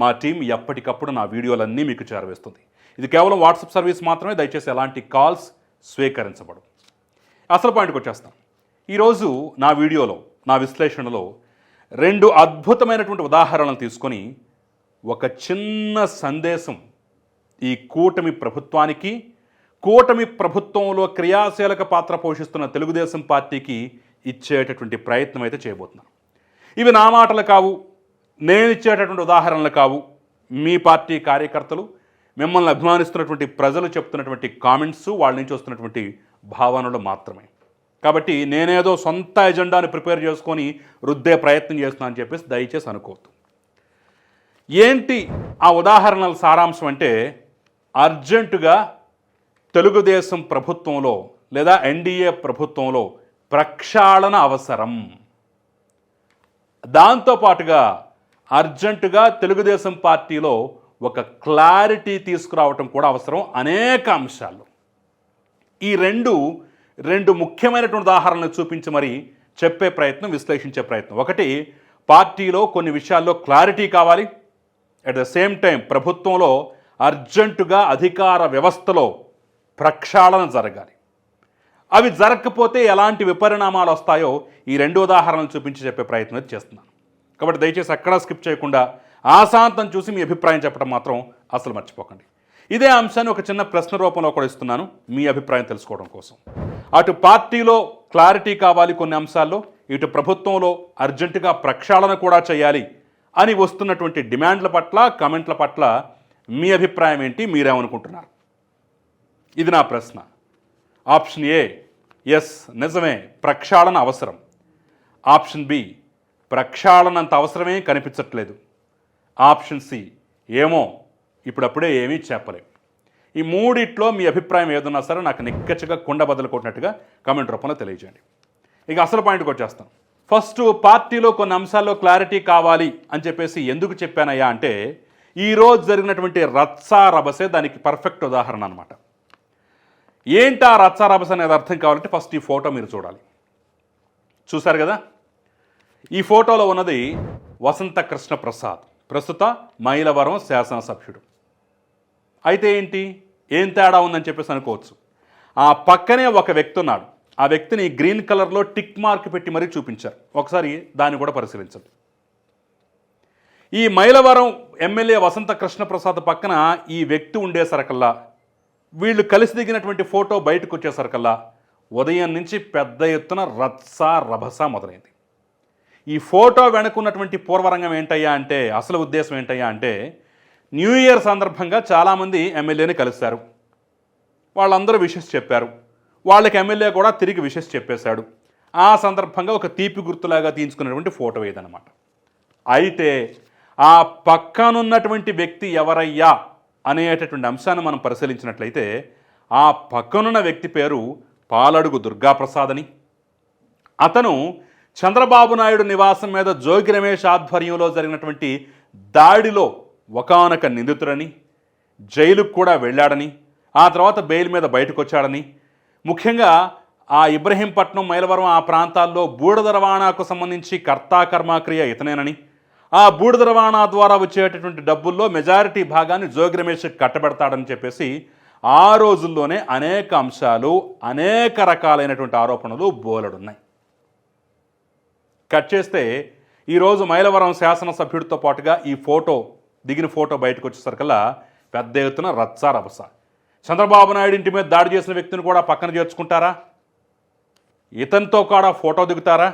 మా టీం ఎప్పటికప్పుడు నా వీడియోలన్నీ మీకు చేరవేస్తుంది. ఇది కేవలం వాట్సాప్ సర్వీస్ మాత్రమే దయచేసి ఎలాంటి కాల్స్ స్వీకరించబడు అసలు పాయింట్కి వచ్చేస్తాం. ఈరోజు నా వీడియోలో నా విశ్లేషణలో రెండు అద్భుతమైనటువంటి ఉదాహరణలు తీసుకొని ఒక చిన్న సందేశం ఈ కూటమి ప్రభుత్వానికి కూటమి ప్రభుత్వంలో క్రియాశీలక పాత్ర పోషిస్తున్న తెలుగుదేశం పార్టీకి ఇచ్చేటటువంటి ప్రయత్నం అయితే చేయబోతున్నాను ఇవి నా మాటలు కావు నేను ఇచ్చేటటువంటి ఉదాహరణలు కావు. మీ పార్టీ కార్యకర్తలు మిమ్మల్ని అభిమానిస్తున్నటువంటి ప్రజలు చెప్తున్నటువంటి కామెంట్స్ వాళ్ళ నుంచి వస్తున్నటువంటి భావనలు మాత్రమే. కాబట్టి నేనేదో సొంత ఎజెండాని ప్రిపేర్ చేసుకొని రుద్దే ప్రయత్నం చేస్తున్నాను అని చెప్పేసి దయచేసి అనుకోవద్దు. ఏంటి ఆ ఉదాహరణల సారాంశం అంటే అర్జెంటుగా తెలుగుదేశం ప్రభుత్వంలో లేదా ఎన్డీఏ ప్రభుత్వంలో ప్రక్షాళన అవసరం. దాంతోపాటుగా అర్జెంటుగా తెలుగుదేశం పార్టీలో ఒక క్లారిటీ తీసుకురావటం కూడా అవసరం అనేక అంశాలు ఈ రెండు రెండు ముఖ్యమైనటువంటి ఉదాహరణలు చూపించి మరి చెప్పే ప్రయత్నం విశ్లేషించే ప్రయత్నం. ఒకటి పార్టీలో కొన్ని విషయాల్లో క్లారిటీ కావాలి. అట్ ద సేమ్ టైం ప్రభుత్వంలో అర్జెంటుగా అధికార వ్యవస్థలో ప్రక్షాళన జరగాలి. అవి జరగకపోతే ఎలాంటి విపరిణామాలు వస్తాయో ఈ రెండు ఉదాహరణలు చూపించి చెప్పే ప్రయత్నం చేస్తున్నాను. కాబట్టి దయచేసి అక్కడ స్కిప్ చేయకుండా ఆశాంతం చూసి మీ అభిప్రాయం చెప్పడం మాత్రం అసలు మర్చిపోకండి. ఇదే అంశాన్ని ఒక చిన్న ప్రశ్న రూపంలో కూడా ఇస్తున్నాను. మీ అభిప్రాయం తెలుసుకోవడం కోసం. అటు పార్టీలో క్లారిటీ కావాలి కొన్ని అంశాల్లో ఇటు ప్రభుత్వంలో అర్జెంటుగా ప్రక్షాళన కూడా చేయాలి అని వస్తున్నటువంటి డిమాండ్ల పట్ల కమెంట్ల పట్ల మీ అభిప్రాయం ఏంటి? మీరేమనుకుంటున్నారు? ఇది నా ప్రశ్న. ఆప్షన్ ఏ ఎస్ నిజమే ప్రక్షాళన అవసరం. ఆప్షన్ బి ప్రక్షాళన అంత అవసరమే కనిపించట్లేదు. ఆప్షన్ సి ఏమో ఇప్పుడప్పుడే ఏమీ చెప్పలేం. ఈ మూడిట్లో మీ అభిప్రాయం ఏదన్నా సరే నాకు నిక్కచ్చిగా కుండ బదులు కొట్టినట్టుగా కామెంట్ రూపంలో తెలియజేయండి. ఇక అసలు పాయింట్కి వచ్చేస్తాం. ఫస్ట్ పార్టీలో కొన్ని అంశాల్లో క్లారిటీ కావాలి అని చెప్పేసి ఎందుకు చెప్పానయ్యా అంటే ఈరోజు జరిగినటువంటి రత్సా రభసే దానికి పర్ఫెక్ట్ ఉదాహరణ అనమాట ఏంటి ఆ రత్సా రభస అనేది అర్థం కావాలంటే ఫస్ట్ ఈ ఫోటో మీరు చూడాలి. చూశారు కదా? ఈ ఫోటోలో ఉన్నది వసంత కృష్ణ ప్రసాద్ ప్రస్తుత మైలవరం శాసనసభ్యుడు. అయితే ఏంటి? ఏం తేడా ఉందని చెప్పేసి అనుకోవచ్చు. ఆ పక్కనే ఒక వ్యక్తి ఉన్నాడు. ఆ వ్యక్తిని గ్రీన్ కలర్లో టిక్ మార్క్ పెట్టి మరీ చూపించారు. ఒకసారి దాన్ని కూడా పరిశీలించండి. ఈ మైలవరం ఎమ్మెల్యే వసంత కృష్ణప్రసాద్ పక్కన ఈ వ్యక్తి ఉండేసరికల్లా వీళ్ళు కలిసి దిగినటువంటి ఫోటో బయటకు వచ్చేసరికల్లా ఉదయం నుంచి పెద్ద ఎత్తున రత్స రభస మొదలైంది. ఈ ఫోటో వెనుకున్నటువంటి పూర్వరంగం ఏంటయ్యా అంటే అసలు ఉద్దేశం ఏంటయ్యా అంటే న్యూ ఇయర్ సందర్భంగా చాలామంది ఎమ్మెల్యేని కలుస్తారు వాళ్ళందరూ విషెస్ చెప్పారు. వాళ్ళకి ఎమ్మెల్యే కూడా తిరిగి విషెస్ చెప్పేశాడు. ఆ సందర్భంగా ఒక తీపి గుర్తులాగా తీయించుకున్నటువంటి ఫోటో ఇదనమాట అయితే ఆ పక్కనున్నటువంటి వ్యక్తి ఎవరయ్యా అనేటటువంటి అంశాన్ని మనం పరిశీలించినట్లయితే ఆ పక్కనున్న వ్యక్తి పేరు పాలడుగు దుర్గాప్రసాద్ అని అతను చంద్రబాబు నాయుడు నివాసం మీద జోగి రమేష్ ఆధ్వర్యంలో జరిగినటువంటి దాడిలో ఒకానొక నిందితుడని జైలుకు కూడా వెళ్ళాడని ఆ తర్వాత బెయిల్ మీద బయటకు వచ్చాడని ముఖ్యంగా ఆ ఇబ్రహీంపట్నం మైలవరం ఆ ప్రాంతాల్లో బూడిద రవాణాకు సంబంధించి కర్తాకర్మక్రియ ఇతనేనని ఆ బూడిద రవాణా ద్వారా వచ్చేటటువంటి డబ్బుల్లో మెజారిటీ భాగాన్ని జోగి రమేష్ కట్టబెడతాడని చెప్పేసి ఆ రోజుల్లోనే అనేక అంశాలు అనేక రకాలైనటువంటి ఆరోపణలు బోలెడున్నాయి. కట్ చేస్తే ఈరోజు మైలవరం శాసనసభ్యుడితో పాటుగా ఈ ఫోటో దిగిన ఫోటో బయటకు వచ్చేసరికల్లా పెద్ద ఎత్తున రత్సారభస చంద్రబాబు నాయుడు ఇంటి మీద దాడి చేసిన వ్యక్తిని కూడా పక్కన చేర్చుకుంటారా? ఇతనితో కూడా ఫోటో దిగుతారా?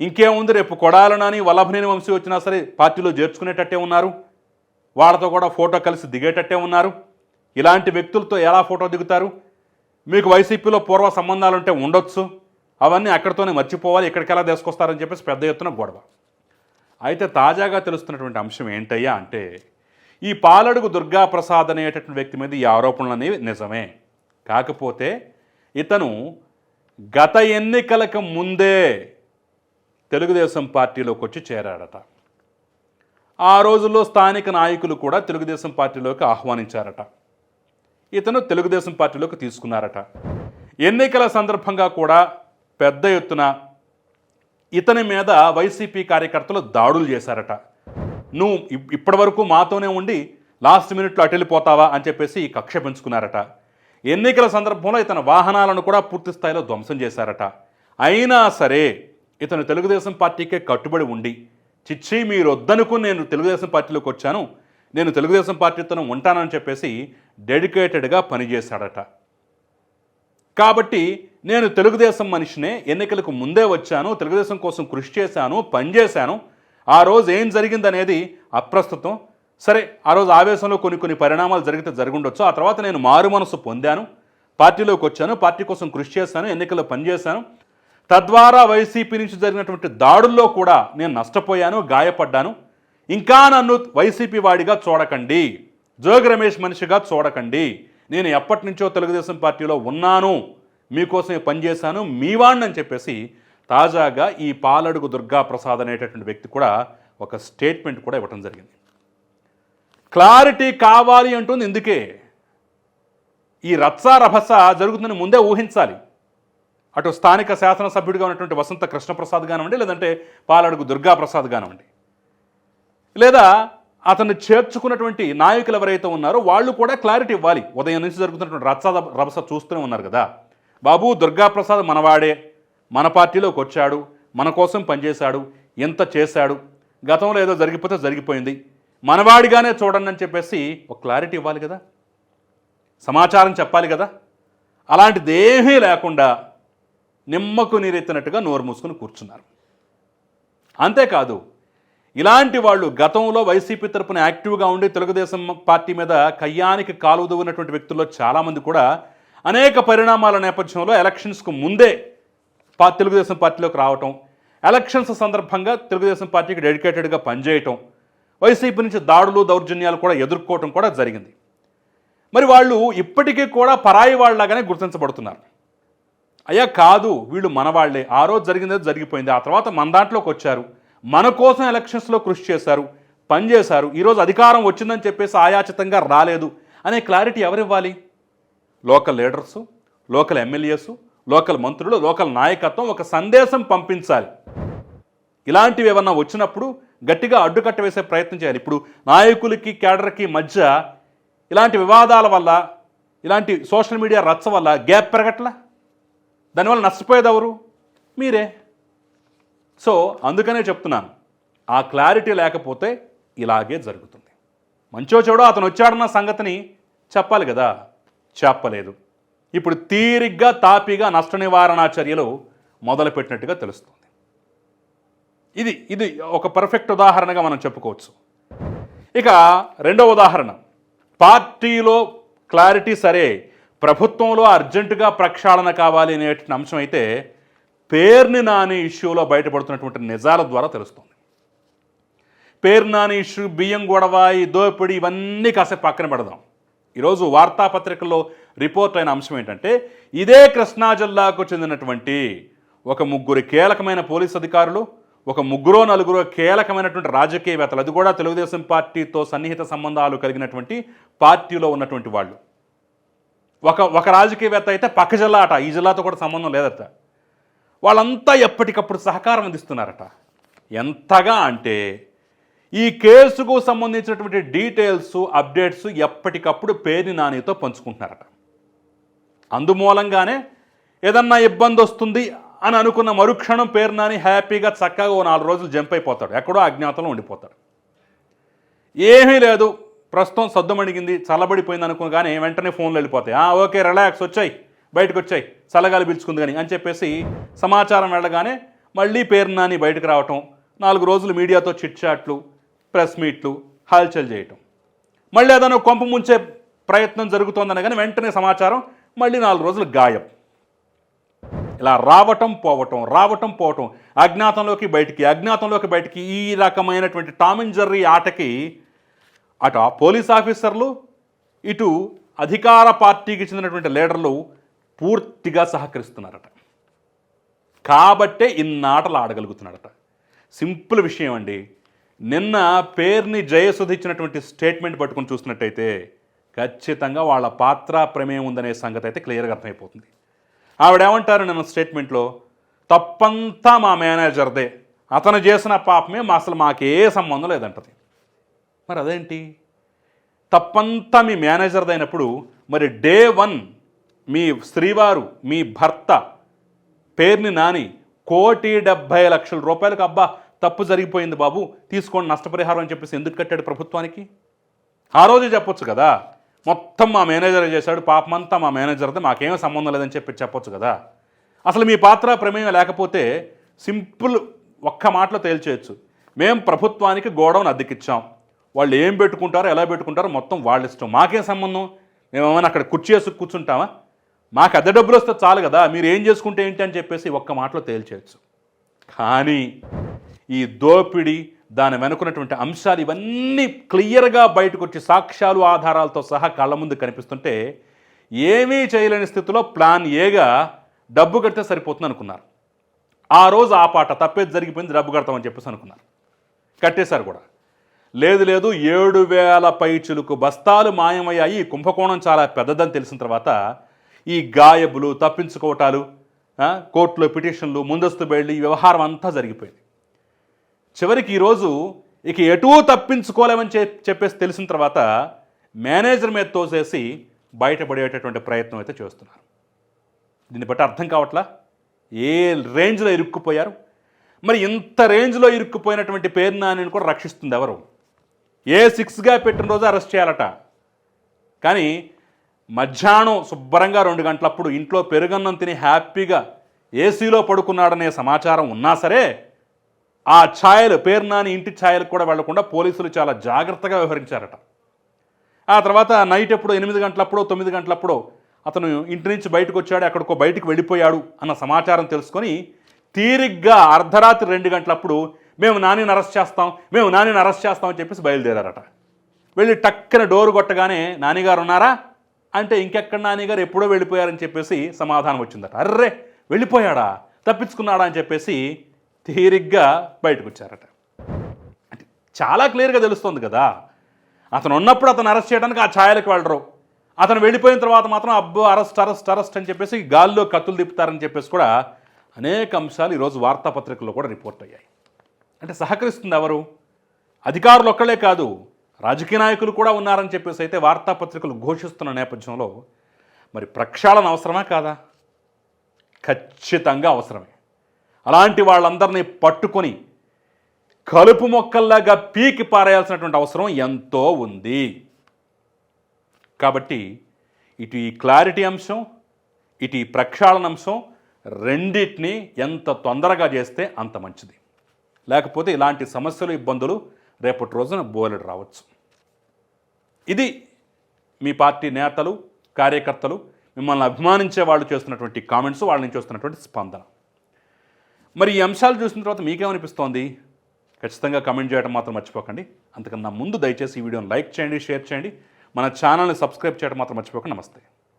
ఇంకేముంది రేపు కొడాలనని వల్లభనేని వంశీ వచ్చినా సరే పార్టీలో చేర్చుకునేటట్టే ఉన్నారు. వాళ్ళతో కూడా ఫోటో కలిసి దిగేటట్టే ఉన్నారు. ఇలాంటి వ్యక్తులతో ఎలా ఫోటో దిగుతారు? మీకు వైసీపీలో పూర్వ సంబంధాలు ఉంటే ఉండొచ్చు. అవన్నీ అక్కడితోనే మర్చిపోవాలి ఇక్కడికి ఎలా తీసుకొస్తారని చెప్పేసి పెద్ద ఎత్తున గొడవ. అయితే తాజాగా తెలుస్తున్నటువంటి అంశం ఏంటయ్యా అంటే ఈ పాలడుగు దుర్గాప్రసాద్ అనేటటువంటి వ్యక్తి మీద ఈ ఆరోపణలు అనేవి నిజమే. కాకపోతే ఇతను గత ఎన్నికలకు ముందే తెలుగుదేశం పార్టీలోకి వచ్చి చేరాడట. ఆ రోజుల్లో స్థానిక నాయకులు కూడా తెలుగుదేశం పార్టీలోకి ఆహ్వానించారట. ఇతను తెలుగుదేశం పార్టీలోకి తీసుకున్నారట. ఎన్నికల సందర్భంగా కూడా పెద్ద ఎత్తున ఇతని మీద వైసీపీ కార్యకర్తలు దాడులు చేశారట. నువ్వు ఇప్పటివరకు ఇప్పటి వరకు మాతోనే ఉండి లాస్ట్ మినిట్లో అటెళ్ళిపోతావా అని చెప్పేసి కక్ష పెంచుకున్నారట ఎన్నికల సందర్భంలో ఇతని వాహనాలను కూడా పూర్తి స్థాయిలో ధ్వంసం చేశారట. అయినా సరే ఇతను తెలుగుదేశం పార్టీకే కట్టుబడి ఉండి చిచ్చి మీరు వద్దనుకుని నేను తెలుగుదేశం పార్టీలోకి వచ్చాను నేను తెలుగుదేశం పార్టీతో ఉంటానని చెప్పేసి డెడికేటెడ్గా పనిచేశాడట. కాబట్టి నేను తెలుగుదేశం మనిషినే ఎన్నికలకు ముందే వచ్చాను తెలుగుదేశం కోసం కృషి చేశాను పనిచేశాను ఆ రోజు ఏం జరిగిందనేది అప్రస్తుతం. సరే ఆ రోజు ఆవేశంలో కొన్ని కొన్ని పరిణామాలు జరిగితే జరుగుండొచ్చు. ఆ తర్వాత నేను మారు మనసు పొందాను. పార్టీలోకి వచ్చాను పార్టీ కోసం కృషి చేశాను ఎన్నికల్లో పనిచేశాను తద్వారా వైసీపీ నుంచి జరిగినటువంటి దాడుల్లో కూడా నేను నష్టపోయాను గాయపడ్డాను. ఇంకా నన్ను వైసీపీ వాడిగా చూడకండి. జోగి రమేష్ మనిషిగా చూడకండి. నేను ఎప్పటి నుంచో తెలుగుదేశం పార్టీలో ఉన్నాను మీకోసమే పనిచేశాను మీ వాడిని అని చెప్పేసి తాజాగా ఈ పాలడుగు దుర్గా ప్రసాద్ అనేటటువంటి వ్యక్తి కూడా ఒక స్టేట్మెంట్ కూడా ఇవ్వటం జరిగింది. క్లారిటీ కావాలి అంటుంది ఇందుకే. ఈ రత్సా రభస జరుగుతుందని ముందే ఊహించాలి. అటు స్థానిక శాసనసభ్యుడిగా ఉన్నటువంటి వసంత కృష్ణప్రసాద్ కానివ్వండి లేదంటే పాలడుగు దుర్గా ప్రసాద్ కానివ్వండి. లేదా అతన్ని చేర్చుకున్నటువంటి నాయకులు ఎవరైతే ఉన్నారో వాళ్ళు కూడా క్లారిటీ ఇవ్వాలి. ఉదయం నుంచి జరుగుతున్నటువంటి రచ్చ రభస చూస్తూనే ఉన్నారు కదా. బాబు దుర్గాప్రసాద్ మనవాడే. మన పార్టీలోకి వచ్చాడు. మన కోసం పనిచేశాడు. ఎంత చేశాడు? గతంలో ఏదో జరిగిపోతే జరిగిపోయింది. మనవాడిగానే చూడండి అని చెప్పేసి ఒక క్లారిటీ ఇవ్వాలి కదా. సమాచారం చెప్పాలి కదా. అలాంటిదేమీ లేకుండా నిమ్మకు నీరెత్తినట్టుగా నోరు మూసుకుని కూర్చున్నారు. అంతేకాదు ఇలాంటి వాళ్ళు గతంలో వైసీపీ తరపున యాక్టివ్గా ఉండి తెలుగుదేశం పార్టీ మీద కయ్యానికి కాలువ వ్యక్తుల్లో చాలామంది కూడా అనేక పరిణామాల నేపథ్యంలో ఎలక్షన్స్కు ముందే పా తెలుగుదేశం పార్టీలోకి రావటం ఎలక్షన్స్ సందర్భంగా తెలుగుదేశం పార్టీకి డెడికేటెడ్గా పనిచేయటం వైసీపీ నుంచి దాడులు దౌర్జన్యాలు కూడా ఎదుర్కోవటం కూడా జరిగింది. మరి వాళ్ళు ఇప్పటికీ కూడా పరాయి వాళ్ళలాగానే గుర్తించబడుతున్నారు. అయ్యా కాదు వీళ్ళు మనవాళ్ళే. ఆ రోజు జరిగిందే జరిగిపోయింది. ఆ తర్వాత మన దాంట్లోకి వచ్చారు. మన కోసం ఎలక్షన్స్లో కృషి చేశారు పనిచేశారు ఈరోజు అధికారం వచ్చిందని చెప్పేసి ఆయాచితంగా రాలేదు అనే clarity ఎవరివ్వాలి? Local leaders local MLAs local మంత్రులు లోకల్ నాయకత్వం ఒక సందేశం పంపించాలి. ఇలాంటివి ఏమన్నా వచ్చినప్పుడు గట్టిగా అడ్డుకట్ట వేసే ప్రయత్నం చేయాలి. ఇప్పుడు నాయకులకి కేడర్కి మధ్య ఇలాంటి వివాదాల వల్ల ఇలాంటి సోషల్ మీడియా రచ్చ వల్ల గ్యాప్ పెరగట్లా? దానివల్ల నష్టపోయేది ఎవరు మీరే. సో అందుకనే చెప్తున్నాను ఆ క్లారిటీ లేకపోతే ఇలాగే జరుగుతుంది. మంచో చెడో అతను వచ్చాడన్న సంగతిని చెప్పాలి కదా? చెప్పలేదు. ఇప్పుడు తీరిగ్గా తాపిగా నష్ట నివారణ చర్యలు మొదలుపెట్టినట్టుగా తెలుస్తుంది. ఇది ఇది ఒక పర్ఫెక్ట్ ఉదాహరణగా మనం చెప్పుకోవచ్చు. ఇక రెండవ ఉదాహరణ. పార్టీలో క్లారిటీ సరే ప్రభుత్వంలో అర్జెంటుగా ప్రక్షాళన కావాలి అనేటువంటి అంశం అయితే పేర్ని నాని ఇష్యూలో బయటపడుతున్నటువంటి నిజాల ద్వారా తెలుస్తుంది. పేరు నాని ఇష్యూ బియ్యం గొడవ ఈ ఇవన్నీ కాసేపు పక్కన పెడదాం. ఈరోజు వార్తాపత్రికల్లో రిపోర్ట్ అయిన అంశం ఏంటంటే ఇదే కృష్ణా జిల్లాకు చెందినటువంటి ఒక ముగ్గురు కీలకమైన పోలీస్ అధికారులు ఒక ముగ్గురో నలుగురో కీలకమైనటువంటి రాజకీయవేత్తలు అది కూడా తెలుగుదేశం పార్టీతో సన్నిహిత సంబంధాలు కలిగినటువంటి పార్టీలో ఉన్నటువంటి వాళ్ళు. ఒక ఒక రాజకీయవేత్త అయితే పక్క జిల్లా అట ఈ జిల్లాతో కూడా సంబంధం లేదట. వాళ్ళంతా ఎప్పటికప్పుడు సహకారం అందిస్తున్నారట. ఎంతగా అంటే ఈ కేసుకు సంబంధించినటువంటి డీటెయిల్స్ అప్డేట్స్ ఎప్పటికప్పుడు పేరు నానితో పంచుకుంటున్నారట. అందుమూలంగానే ఏదన్నా ఇబ్బంది వస్తుంది అని అనుకున్న మరుక్షణం పేరు నాని హ్యాపీగా చక్కగా ఓ నాలుగు రోజులు జంప్ అయిపోతాడు. ఎక్కడో అజ్ఞాతంలో ఉండిపోతాడు. ఏమీ లేదు. ప్రస్తుతం సద్దుమణిగింది చల్లబడిపోయింది అనుకోగానే వెంటనే ఫోన్లు వెళ్ళిపోతాయి. ఆ ఓకే రిలాక్స్ వచ్చాయి. బయటకు వచ్చాయి సలగాలు పిలుచుకుంది కానీ అని చెప్పేసి సమాచారం వెళ్ళగానే మళ్ళీ పేరు నాని బయటకు రావటం నాలుగు రోజులు మీడియాతో చిట్చాట్లు ప్రెస్ మీట్లు హల్చల్ చేయటం. మళ్ళీ ఏదైనా కొంప ముంచే ప్రయత్నం జరుగుతోందని కానీ వెంటనే సమాచారం మళ్ళీ నాలుగు రోజులు గాయం. ఇలా రావటం పోవటం రావటం పోవటం అజ్ఞాతంలోకి బయటికి అజ్ఞాతంలోకి బయటికి ఈ రకమైనటువంటి టామ్ అండ్ జెర్రీ ఆటకి అటు పోలీస్ ఆఫీసర్లు ఇటు అధికార పార్టీకి చెందినటువంటి లీడర్లు పూర్తిగా సహకరిస్తున్నారట. కాబట్టే ఇన్నాటలు ఆడగలుగుతున్నాడట. సింపుల్ విషయం అండి. నిన్న పేరుని జయసుధ ఇచ్చినటువంటి స్టేట్మెంట్ పట్టుకుని చూసినట్టయితే ఖచ్చితంగా వాళ్ళ పాత్ర ప్రమేయం ఉందనే సంగతి అయితే క్లియర్గా అర్థమైపోతుంది. ఆవిడేమంటారు నిన్న స్టేట్మెంట్లో? తప్పంతా మా మేనేజర్దే. అతను చేసిన పాపమే మా అసలు మాకే సంబంధం లేదంటది. మరి అదేంటి? తప్పంతా మీ మేనేజర్దైనప్పుడు అయినప్పుడు మరి డే వన్ మీ శ్రీవారు మీ భర్త పేరుని నాని కోటి డెబ్భై లక్షల రూపాయలకు అబ్బా తప్పు జరిగిపోయింది బాబు తీసుకోండి నష్టపరిహారం అని చెప్పేసి ఎందుకు కట్టాడు ప్రభుత్వానికి? ఆ రోజే చెప్పొచ్చు కదా. మొత్తం మా మేనేజర్ చేశాడు పాపమంతా మా మేనేజర్తో మాకేం సంబంధం లేదని చెప్పి చెప్పొచ్చు కదా. అసలు మీ పాత్ర ప్రమేయం లేకపోతే సింపుల్ ఒక్క మాటలో తేల్చేయచ్చు. మేము ప్రభుత్వానికి గోడౌన్ అద్దెకిచ్చాం. వాళ్ళు ఏం పెట్టుకుంటారో ఎలా పెట్టుకుంటారో మొత్తం వాళ్ళ ఇష్టం. మాకేం సంబంధం? మేమేమైనా అక్కడ కుర్చీ వేసుకు కూర్చుంటామా? మాకు అద్దె డబ్బులు వస్తే చాలు కదా మీరు ఏం చేసుకుంటే ఏంటి అని చెప్పేసి ఒక్క మాటలో తేల్చేయచ్చు. కానీ ఈ దోపిడీ దాని వెనుకున్నటువంటి అంశాలు ఇవన్నీ క్లియర్గా బయటకు వచ్చి సాక్ష్యాలు ఆధారాలతో సహా కళ్ళ ముందు కనిపిస్తుంటే ఏమీ చేయలేని స్థితిలో ప్లాన్ ఏగా డబ్బు కడితే సరిపోతుంది అనుకున్నారు. ఆ రోజు ఆ పాట తప్పేది జరిగిపోయింది డబ్బు కడతామని చెప్పేసి అనుకున్నారు. కట్టేశారు కూడా. లేదు లేదు ఏడు వేల పైచులకు బస్తాలు మాయమయ్యాయి కుంభకోణం చాలా పెద్దదని తెలిసిన తర్వాత ఈ గాయబులు తప్పించుకోవటాలు కోర్టులో పిటిషన్లు ముందస్తు బయళ్ళు ఈ వ్యవహారం అంతా జరిగిపోయింది. చివరికి ఈరోజు ఇక ఎటూ తప్పించుకోలేమని చె- చెప్పేసి తెలిసిన తర్వాత మేనేజర్ మీద తోసేసి బయటపడేటటువంటి ప్రయత్నం అయితే చేస్తున్నారు. దీన్ని బట్టి అర్థం కావట్లా? ఏ రేంజ్లో ఇరుక్కుపోయారు? మరి ఇంత రేంజ్లో ఇరుక్కుపోయినటువంటి పేరు నాని కూడా రక్షిస్తుంది ఎవరు? ఏ సిక్స్గా పెట్టిన రోజు అరెస్ట్ చేయాలట. కానీ మధ్యాహ్నం శుభ్రంగా రెండు గంటలప్పుడు ఇంట్లో పెరుగన్నం తిని హ్యాపీగా ఏసీలో పడుకున్నాడనే సమాచారం ఉన్నా సరే ఆ ఛాయలు పేరు నాని ఇంటి ఛాయలకు కూడా వెళ్ళకుండా పోలీసులు చాలా జాగ్రత్తగా వ్యవహరించారట. ఆ తర్వాత నైట్ ఎప్పుడు ఎనిమిది గంటలప్పుడు తొమ్మిది గంటలప్పుడు అతను ఇంటి నుంచి బయటకు వచ్చాడు ఎక్కడికో బయటికి వెళ్ళిపోయాడు అన్న సమాచారం తెలుసుకొని తీరిగ్గా అర్ధరాత్రి రెండు గంటలప్పుడు మేము నానిని అరెస్ట్ చేస్తాం మేము నానిని అరెస్ట్ చేస్తాం అని చెప్పేసి బయలుదేరారట. వెళ్ళి టక్కన డోరు కొట్టగానే నానిగారు ఉన్నారా? అంటే ఇంకెక్కడ నానిగారు ఎప్పుడో వెళ్ళిపోయారని చెప్పేసి సమాధానం వచ్చిందట. అర్రే వెళ్ళిపోయాడా? తప్పించుకున్నాడా అని చెప్పేసి తీరిగ్గా బయటకు వచ్చారట. అంటే చాలా క్లియర్గా తెలుస్తుంది కదా. అతను ఉన్నప్పుడు అతను అరెస్ట్ చేయడానికి ఆ ఛాయలకు వెళ్ళరు. అతను వెళ్ళిపోయిన తర్వాత మాత్రం అబ్బో అరెస్ట్ అరెస్ట్ అరెస్ట్ అని చెప్పేసి గాల్లో కత్తులు తిప్పుతారని చెప్పేసి కూడా అనేక అంశాలు ఈరోజు వార్తాపత్రికల్లో కూడా రిపోర్ట్ అయ్యాయి. అంటే సహకరిస్తుంది ఎవరు? అధికారులు ఒక్కళ్ళే కాదు. రాజకీయ నాయకులు కూడా ఉన్నారని చెప్పేసి అయితే వార్తాపత్రికలు ఘోషిస్తున్న నేపథ్యంలో మరి ప్రక్షాళన అవసరమా కాదా? ఖచ్చితంగా అవసరమే. అలాంటి వాళ్ళందరినీ పట్టుకొని కలుపు మొక్కల్లాగా పీకి పారేయాల్సినటువంటి అవసరం ఎంతో ఉంది. కాబట్టి ఇటు ఈ క్లారిటీ అంశం ఇటు ఈ ప్రక్షాళన అంశం రెండింటినీ ఎంత తొందరగా చేస్తే అంత మంచిది. లేకపోతే ఇలాంటి సమస్యలు ఇబ్బందులు రేపటి రోజున బోలెడు రావచ్చు. ఇది మీ పార్టీ నేతలు కార్యకర్తలు మిమ్మల్ని అభిమానించే వాళ్ళు చేస్తున్నటువంటి కామెంట్స్ వాళ్ళ నుంచి వస్తున్నటువంటి స్పందన. మరి ఈ అంశాలు చూసిన తర్వాత మీకేమనిపిస్తోంది? ఖచ్చితంగా కమెంట్ చేయడం మాత్రం మర్చిపోకండి. అంతకన్నా ముందు దయచేసి ఈ వీడియోని లైక్ చేయండి షేర్ చేయండి. మన ఛానల్ని సబ్స్క్రైబ్ చేయడం మాత్రం మర్చిపోకండి. నమస్తే.